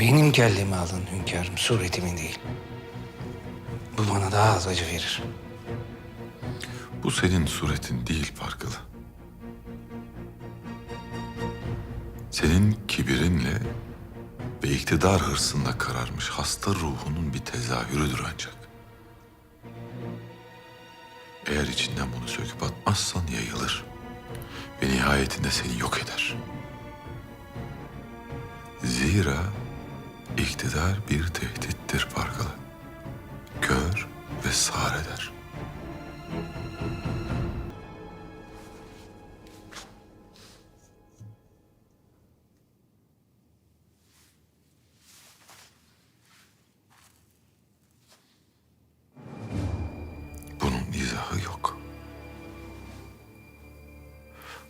Benim kellemi alın hünkârım, suretimin değil. Bu bana daha az acı verir. Bu senin suretin değil Pargalı. Senin kibirinle ve iktidar hırsında kararmış hasta ruhunun bir tezahürüdür ancak. Eğer içinden bunu söküp atmazsan yayılır ve nihayetinde seni yok eder. Zira iktidar bir tehdittir Pargalı. Gör ve sar eder. Bunun izahı yok.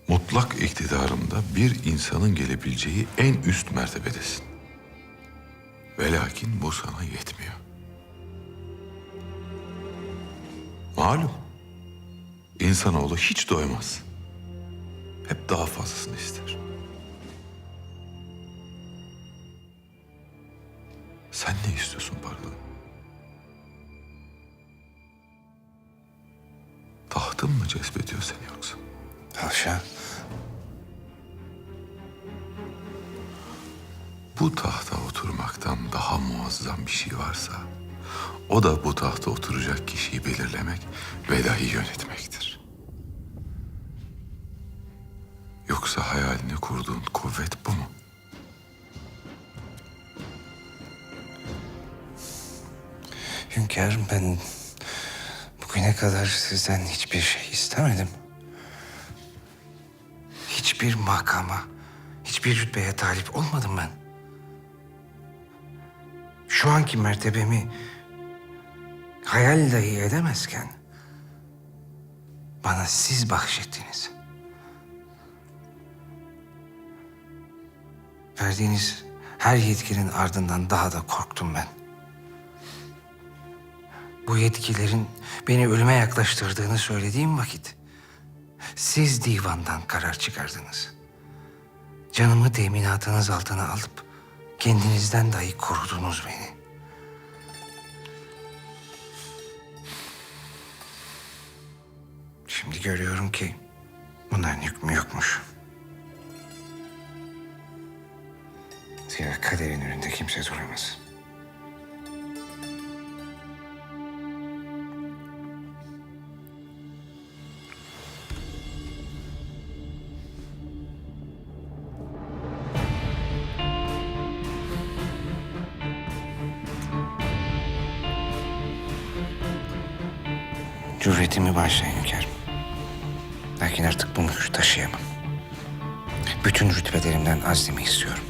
Mutlak iktidarımda bir insanın gelebileceği en üst mertebedesin. Ve bu sana yetmiyor. Malum. insanoğlu hiç doymaz. Hep daha fazlasını ister. Sen ne istiyorsun Pargalı? Tahtın mı cezbediyor seni yoksa? Haşa. Bu tahta oturmaktan daha muazzam bir şey varsa... ...o da bu tahta oturacak kişiyi belirlemek ve dahi yönetmektir. Yoksa hayalini kurduğun kuvvet bu mu? Hünkârım ben bugüne kadar sizden hiçbir şey istemedim. Hiçbir makama, hiçbir rütbeye talip olmadım ben. Şu anki mertebemi hayal dahi edemezken bana siz bahşettiniz. Verdiğiniz her yetkinin ardından daha da korktum ben. Bu yetkilerin beni ölüme yaklaştırdığını söylediğim vakit siz divandan karar çıkardınız. Canımı teminatınız altına alıp kendinizden dahi korudunuz beni. Şimdi görüyorum ki bunların hükmü yokmuş. Zira kaderin önünde kimse duramaz. Cüretimi bağışlayın hünkârım. Lakin artık bu mülkü taşıyamam. Bütün rütbelerimden azlimi istiyorum.